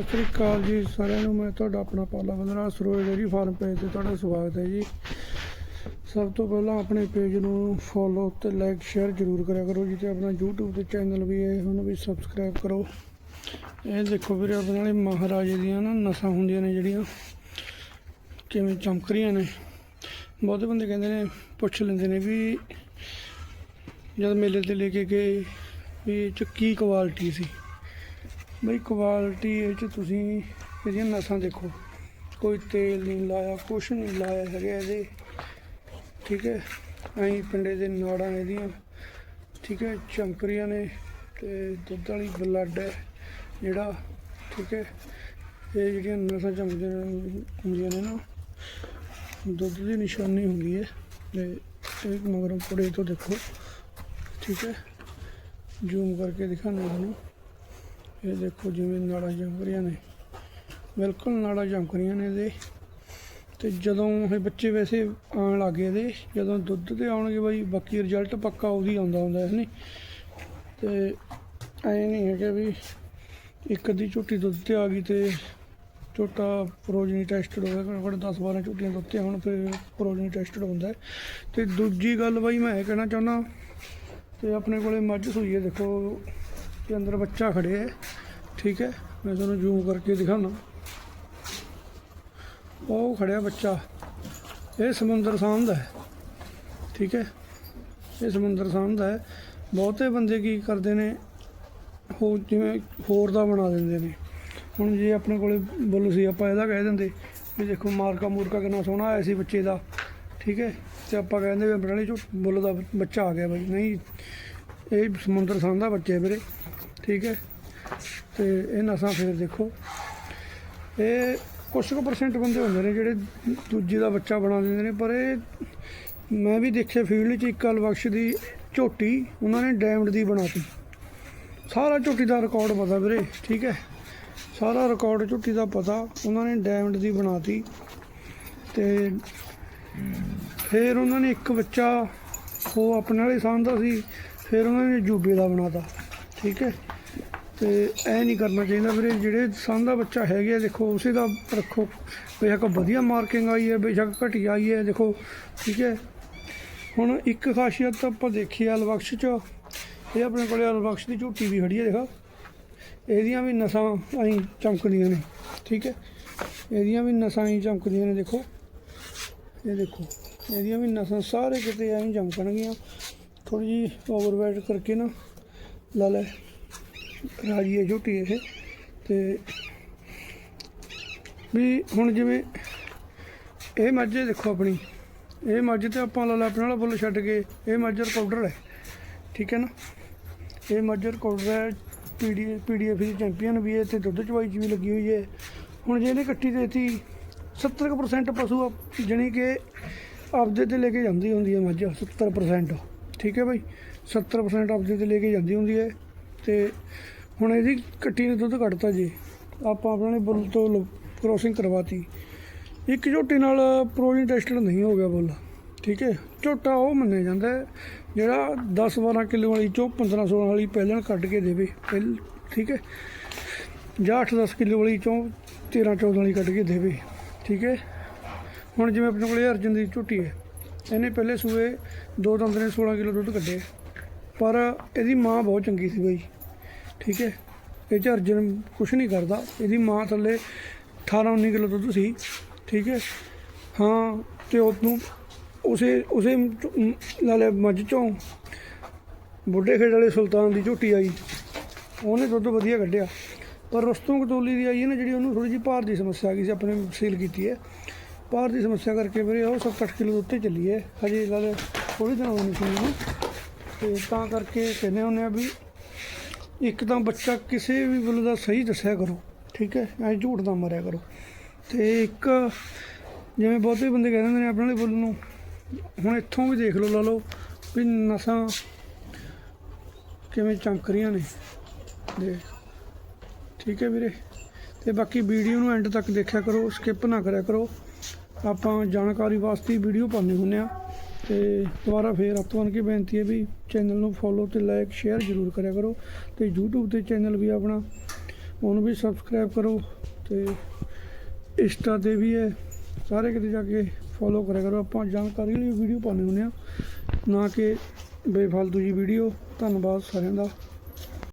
ਸਤਿ ਸ੍ਰੀ ਅਕਾਲ ਜੀ ਸਾਰਿਆਂ ਨੂੰ। ਮੈਂ ਤੁਹਾਡਾ ਆਪਣਾ Pala Bandra Saroye dairy farm page ਤੇ ਤੁਹਾਡਾ ਸਵਾਗਤ ਹੈ ਜੀ। ਸਭ ਤੋਂ ਪਹਿਲਾਂ ਆਪਣੇ ਪੇਜ ਨੂੰ ਫੋਲੋ ਤੇ ਲਾਈਕ ਸ਼ੇਅਰ ਜ਼ਰੂਰ ਕਰਿਆ ਕਰੋ ਜੀ ਤੇ ਆਪਣਾ YouTube ਤੇ ਚੈਨਲ ਵੀ ਹੈ, ਉਹਨੂੰ ਵੀ ਸਬਸਕ੍ਰਾਈਬ ਕਰੋ। ਇਹ ਦੇਖੋ ਵੀਰੇ, ਆਪਣੇ ਵਾਲੇ ਮਹਾਰਾਜੇ ਦੀਆਂ ਨਾ ਨਸਾਂ ਹੁੰਦੀਆਂ ਨੇ ਜਿਹੜੀਆਂ, ਕਿਵੇਂ ਚਮਕ ਰਹੀਆਂ ਨੇ। ਬਹੁਤੇ ਬੰਦੇ ਕਹਿੰਦੇ ਨੇ, ਪੁੱਛ ਲੈਂਦੇ ਨੇ ਵੀ ਜਦ ਮੇਲੇ ਤੇ ਲੈ ਕੇ ਗਏ, ਵੀ ਇਹ 'ਚ ਕੀ ਕੁਆਲਿਟੀ ਸੀ? ਬਈ ਕੁਆਲਿਟੀ ਇਹ ਚ ਤੁਸੀਂ ਇਹਦੀਆਂ ਨਸਾਂ ਦੇਖੋ। ਕੋਈ ਤੇਲ ਨਹੀਂ ਲਾਇਆ, ਕੁਛ ਨਹੀਂ ਲਾਇਆ ਹੈਗਾ ਇਹਦੇ। ਠੀਕ ਹੈ? ਐਂ ਪਿੰਡੇ ਦੇ ਨਾੜਾਂ ਇਹਦੀਆਂ। ਠੀਕ ਹੈ? ਚਮਕਰੀਆਂ ਨੇ ਤੇ ਦੁੱਧ ਵਾਲੀ ਬਲੱਡ ਹੈ ਜਿਹੜਾ। ਠੀਕ ਹੈ? ਇਹ ਜਿਹੜੀਆਂ ਨਸਾਂ ਚਮਕਦੀਆਂ ਹੁੰਦੀਆਂ ਨੇ ਨਾ, ਦੁੱਧ ਦੀ ਨਿਸ਼ਾਨੀ ਹੁੰਦੀ ਹੈ। ਤੇ ਇਹ ਮਗਰੋਂ ਪੜੇ ਤੋਂ ਦੇਖੋ। ਠੀਕ ਹੈ? ਜ਼ੂਮ ਕਰਕੇ ਦਿਖਾਉਂਦਾ ਤੁਹਾਨੂੰ। ਇਹ ਦੇਖੋ ਜਿਵੇਂ ਨਾੜਾ ਜੰਮ ਰਹੀਆਂ ਨੇ। ਬਿਲਕੁਲ ਨਾੜਾ ਜੰਮ ਰਹੀਆਂ ਨੇ ਇਹਦੇ। ਤੇ ਜਦੋਂ ਇਹ ਬੱਚੇ ਵੈਸੇ ਆਉਣ ਲੱਗੇ ਇਹਦੇ, ਜਦੋਂ ਦੁੱਧ ਤੇ ਆਉਣਗੇ ਬਾਈ, ਬਾਕੀ ਰਿਜ਼ਲਟ ਪੱਕਾ ਉਹਦੀ ਆਉਂਦਾ ਹੁੰਦਾ, ਹੈ ਨਹੀਂ ਤੇ ਐ ਨਹੀਂ ਹੈ ਕਿ ਵੀ ਇੱਕ ਅੱਧੀ ਝੋਟੀ ਦੁੱਧ ਤੇ ਆ ਗਈ ਤੇ ਝੋਟਾ ਪ੍ਰੋਜਨੀ ਟੈਸਟਡ ਹੋ ਗਿਆ ਘੱਟੋ ਘੱਟ 10 12 ਝੋਟੀਆਂ ਦੁੱਧ ਤੇ ਹੁਣ ਫਿਰ ਪ੍ਰੋਜਨੀ ਟੈਸਟਡ ਹੁੰਦਾ ਹੈ। ਤੇ ਦੂਜੀ ਗੱਲ ਬਾਈ ਮੈਂ ਇਹ ਕਹਿਣਾ ਚਾਹੁੰਦਾ, ਤੇ ਆਪਣੇ ਕੋਲੇ ਮੱਝ ਸੂਈ ਦੇਖੋ। ਤੇ ਅੰਦਰ ਬੱਚਾ ਖੜਿਆ ਹੈ। ਠੀਕ ਹੈ, ਮੈਂ ਤੁਹਾਨੂੰ ਜ਼ੂਮ ਕਰਕੇ ਦਿਖਾਉਣਾ। ਉਹ ਖੜਿਆ ਬੱਚਾ। ਇਹ ਸਮੁੰਦਰ ਸਾਂਭ ਹੈ। ਠੀਕ ਹੈ, ਇਹ ਸਮੁੰਦਰ ਸਾਂਭ ਹੈ। ਬਹੁਤੇ ਬੰਦੇ ਕੀ ਕਰਦੇ ਨੇ ਹੋਰ ਜਿਵੇਂ ਹੋਰ ਦਾ ਬਣਾ ਦਿੰਦੇ ਨੇ। ਹੁਣ ਜੇ ਆਪਣੇ ਕੋਲੇ ਬੁੱਲ ਸੀ, ਆਪਾਂ ਇਹਦਾ ਕਹਿ ਦਿੰਦੇ ਵੀ ਦੇਖੋ ਮਾਰਕਾ ਮੂਰਕਾ ਕਿੰਨਾ ਸੋਹਣਾ ਆਇਆ ਸੀ ਬੱਚੇ ਦਾ। ਠੀਕ ਹੈ, ਤੇ ਆਪਾਂ ਕਹਿੰਦੇ ਵੀ ਬਰਾਲੀ ਝੂਠ ਬੁੱਲ ਦਾ ਬੱਚਾ ਆ ਗਿਆ ਬਾਈ। ਨਹੀਂ, ਇਹ ਸਮੁੰਦਰ ਸੰਘ ਬੱਚੇ ਬੱਚਾ ਵੀਰੇ। ਠੀਕ ਹੈ। ਤੇ ਇਹ ਨਸਾਂ ਫਿਰ ਦੇਖੋ। ਇਹ ਕੁਛ ਕੁ ਪਰਸੈਂਟ ਬੰਦੇ ਹੁੰਦੇ ਨੇ ਜਿਹੜੇ ਦੂਜੇ ਦਾ ਬੱਚਾ ਬਣਾ ਦਿੰਦੇ ਨੇ, ਪਰ ਇਹ ਮੈਂ ਵੀ ਦੇਖਿਆ ਫੀਲਡ 'ਚ ਇੱਕ ਅਲਬਖਸ਼ ਦੀ ਝੋਟੀ, ਉਹਨਾਂ ਨੇ ਡਾਇਮੰਡ ਦੀ ਬਣਾਤੀ। ਸਾਰਾ ਝੋਟੀ ਦਾ ਰਿਕਾਰਡ ਪਤਾ ਵੀਰੇ, ਠੀਕ ਹੈ। ਸਾਰਾ ਰਿਕਾਰਡ ਝੋਟੀ ਦਾ ਪਤਾ, ਉਹਨਾਂ ਨੇ ਡਾਇਮੰਡ ਦੀ ਬਣਾਤੀ। ਤੇ ਫਿਰ ਉਹਨਾਂ ਨੇ ਇੱਕ ਬੱਚਾ, ਉਹ ਆਪਣੇ ਵਾਲੇ ਸਾਂਝਾ ਸੀ, ਫਿਰ ਉਹਨਾਂ ਨੇ ਜੂਬੇ ਦਾ ਬਣਾਤਾ, ਠੀਕ ਹੈ। ਤੇ ਇਹ ਨਹੀਂ ਕਰਨਾ ਚਾਹੀਦਾ ਵੀਰੇ, ਜਿਹੜੇ ਸਾਂਝਾ ਬੱਚਾ ਹੈਗੇ ਆ, ਦੇਖੋ, ਉਸੇ ਦਾ ਰੱਖੋ। ਬੇਸ਼ੱਕ ਵਧੀਆ ਮਾਰਕਿੰਗ ਆਈ ਹੈ, ਬੇਸ਼ੱਕ ਘਟੀਆ ਆਈ ਹੈ, ਦੇਖੋ, ਠੀਕ ਹੈ। ਹੁਣ ਇੱਕ ਖਾਸੀਅਤ ਤਾਂ ਆਪਾਂ ਦੇਖੀ ਆ ਅਲਬਖਸ਼ ਚ। ਇਹ ਆਪਣੇ ਕੋਲੇ ਅਲਬਖਸ਼ ਦੀ ਝੂਟੀ ਵੀ ਖੜੀ ਹੈ, ਦੇਖੋ। ਇਹਦੀਆਂ ਵੀ ਨਸਾਂ ਐਂ ਚਮਕਦੀਆਂ ਨੇ, ਠੀਕ ਹੈ। ਇਹਦੀਆਂ ਵੀ ਨਸਾਂ ਐਂ ਚਮਕਦੀਆਂ ਨੇ, ਦੇਖੋ। ਇਹ ਦੇਖੋ, ਇਹਦੀਆਂ ਵੀ ਨਸਾਂ ਸਾਰੇ ਕਿਤੇ ਐਂ ਚਮਕਣਗੀਆਂ। ਥੋੜੀ ਜੀ ਓਵਰਵੇਟ ਕਰਕੇ ਨਾ, ਲਾ ਲੈ। ਰਾਜੀ ਹੈ ਝੋਟੀ ਇਹ। ਤੇ ਵੀ ਹੁਣ ਜਿਵੇਂ ਇਹ ਮੱਝ ਦੇਖੋ ਆਪਣੀ। ਇਹ ਮੱਝ ਤੇ ਆਪਾਂ ਲਾ ਲੈ ਆਪਣੇ ਵਾਲਾ ਬੁੱਲ ਛੱਡ ਕੇ, ਇਹ ਮੱਝ ਰਿਕਾਰਡਰ ਹੈ। ਠੀਕ ਹੈ ਨਾ? ਇਹ ਮੱਝ ਰਿਕਾਰਡਰ ਹੈ, ਪੀਡੀ ਪੀਡੀਐਫ ਦੀ ਚੈਂਪੀਅਨ ਵੀ ਹੈ ਤੇ ਦੁੱਧ ਚਵਾਈ ਚ ਵੀ ਲੱਗੀ ਹੋਈ ਹੈ। ਹੁਣ ਜੇ ਇਹਨੇ ਕੱਟੀ ਦੇਤੀ 70% ਪਸ਼ੂ ਆਪ- ਜਾਣੀ ਕਿ ਆਪਦੇ ਤੇ ਲੈ ਕੇ ਜਾਂਦੀ ਹੁੰਦੀ ਹੈ ਮੱਝ 70% ਠੀਕ ਹੈ ਭਾਈ 70% ਆਪਦੇ ਤੇ ਲੈ ਕੇ ਜਾਂਦੀ ਹੁੰਦੀ ਹੈ। ਤੇ ਹੁਣ ਇਹਦੀ ਕੱਟੀ ਨੇ ਦੁੱਧ ਕੱਢਤਾ ਜੀ। ਆਪਾਂ ਆਪਣੇ ਬੁੱਲ ਤੋਂ ਕ੍ਰੋਸਿੰਗ ਕਰਵਾਤੀ। ਇੱਕ ਝੋਟੀ ਨਾਲ ਪ੍ਰੋਜਨ ਟੈਸਟਡ ਨਹੀਂ ਹੋ ਗਿਆ ਬੁੱਲ, ਠੀਕ ਹੈ? ਝੋਟਾ ਉਹ ਮੰਨਿਆ ਜਾਂਦਾ ਜਿਹੜਾ 10 12 ਕਿਲੋ ਵਾਲੀ ਚੋਂ 15 16 ਵਾਲੀ ਪਹਿਲਾਂ ਕੱਢ ਕੇ ਦੇਵੇ, ਪਹਿਲ, ਠੀਕ ਹੈ? ਜਾਂ 8 10 ਕਿਲੋ ਵਾਲੀ ਚੋਂ 13 14 ਵਾਲੀ ਕੱਢ ਕੇ ਦੇਵੇ, ਠੀਕ ਹੈ? ਹੁਣ ਜਿਵੇਂ ਆਪਣੇ ਕੋਲੇ ਅਰਜਨ ਦੀ ਝੋਟੀ ਹੈ, ਇਹਨੇ ਪਹਿਲੇ ਸੂਏ ਦੋ ਦੰਦ ਨੇ 16 ਕਿਲੋ ਦੁੱਧ ਕੱਢਿਆ। ਪਰ ਇਹਦੀ ਮਾਂ ਬਹੁਤ ਚੰਗੀ ਸੀ ਬਾਈ। ਠੀਕ ਹੈ? ਇਹ 'ਚ ਅਰਜਨ ਕੁਛ ਨਹੀਂ ਕਰਦਾ। ਇਹਦੀ ਮਾਂ ਥੱਲੇ 18 19 ਕਿਲੋ ਦੁੱਧ ਸੀ। ਠੀਕ ਹੈ? ਹਾਂ, ਤੇ ਉਹਨੂੰ ਉਸੇ ਉਸੇ ਲਾਲੇ ਮੱਝ ਚੋਂ ਬੁੱਢੇ ਖੇਡ ਵਾਲੇ ਸੁਲਤਾਨ ਦੀ ਝੋਟੀ ਆਈ। ਉਹਨੇ ਦੁੱਧ ਵਧੀਆ ਕੱਢਿਆ। ਪਰ ਰਸਤੋਂ ਕਤੋਲੀ ਦੀ ਆਈ ਹੈ ਨਾ, ਜਿਹੜੀ ਉਹਨੂੰ ਥੋੜੀ ਜਿਹੀ ਭਾਰ ਦੀ ਸਮੱਸਿਆ ਆ ਗਈ ਸੀ, ਆਪਣੇ ਸੀਲ ਕੀਤੀ ਹੈ। ਭਾਰ ਦੀ ਸਮੱਸਿਆ ਕਰਕੇ ਵੀਰੇ ਉਹ 7-8 ਕਿਲੋ ਉੱਤੇ ਚੱਲੀ ਹੈ। ਹਜੇ ਲਾਲੇ ਥੋੜੀ ਦਿਨ ਹੋਣੀ ਸੀ ਉਹਨੂੰ ਤੇ ਤਾਂ ਕਰਕੇ ਕਹਿੰਦੇ ਹੁੰਦੇ ਆ ਵੀ ਇੱਕ ਤਾਂ ਬੱਚਾ ਕਿਸੇ ਵੀ ਬੁੱਲ ਦਾ ਸਹੀ ਦੱਸਿਆ ਕਰੋ, ਠੀਕ ਹੈ? ਐ ਝੂਠ ਨਾ ਮਾਰਿਆ ਕਰੋ। ਤੇ ਇੱਕ ਜਿਵੇਂ ਬਹੁਤੇ ਬੰਦੇ ਕਹਿ ਦਿੰਦੇ ਨੇ ਆਪਣੇ ਵਾਲੇ ਨੂੰ, ਹੁਣ ਇੱਥੋਂ ਵੀ ਦੇਖ ਲਓ, ਲਾ ਲਓ ਵੀ ਨਸਾਂ ਕਿਵੇਂ ਚਮਕ ਰਹੀਆਂ ਨੇ। ਦੇਖ, ਠੀਕ ਹੈ ਵੀਰੇ? ਤੇ ਬਾਕੀ ਵੀਡੀਓ ਨੂੰ ਐਂਡ ਤੱਕ ਦੇਖਿਆ ਕਰੋ, ਸਕਿਪ ਨਾ ਕਰਿਆ ਕਰੋ। ਆਪਾਂ ਜਾਣਕਾਰੀ ਵਾਸਤੇ ਵੀਡੀਓ ਪਾਉਂਦੇ ਹੁੰਦੇ ਆ। ਤੇ ਦੁਬਾਰਾ ਫੇਰ ਆਪ ਤੁਹਾਨੂੰ ਕੀ ਬੇਨਤੀ ਹੈ ਵੀ ਚੈਨਲ ਨੂੰ ਫੋਲੋ ਤੇ ਲਾਈਕ ਸ਼ੇਅਰ ਜ਼ਰੂਰ ਕਰਿਆ ਕਰੋ ਤੇ YouTube ਤੇ ਚੈਨਲ ਵੀ ਆਪਣਾ, ਉਹਨੂੰ ਵੀ ਸਬਸਕ੍ਰਾਈਬ ਕਰੋ ਤੇ ਇੰਸਟਾ ਤੇ ਵੀ ਹੈ, ਸਾਰੇ ਕਿਤੇ ਜਾ ਕੇ ਫੋਲੋ ਕਰਿਆ ਕਰੋ। ਆਪਾਂ ਜਾਣਕਾਰੀ ਲਈ ਵੀਡੀਓ ਪਾਉਂਦੇ ਹੁੰਦੇ ਆ ਨਾ ਕਿ ਬੇਫਾਲਤੂ ਜੀ ਵੀਡੀਓ ਧੰਨਵਾਦ ਸਾਰਿਆਂ ਦਾ।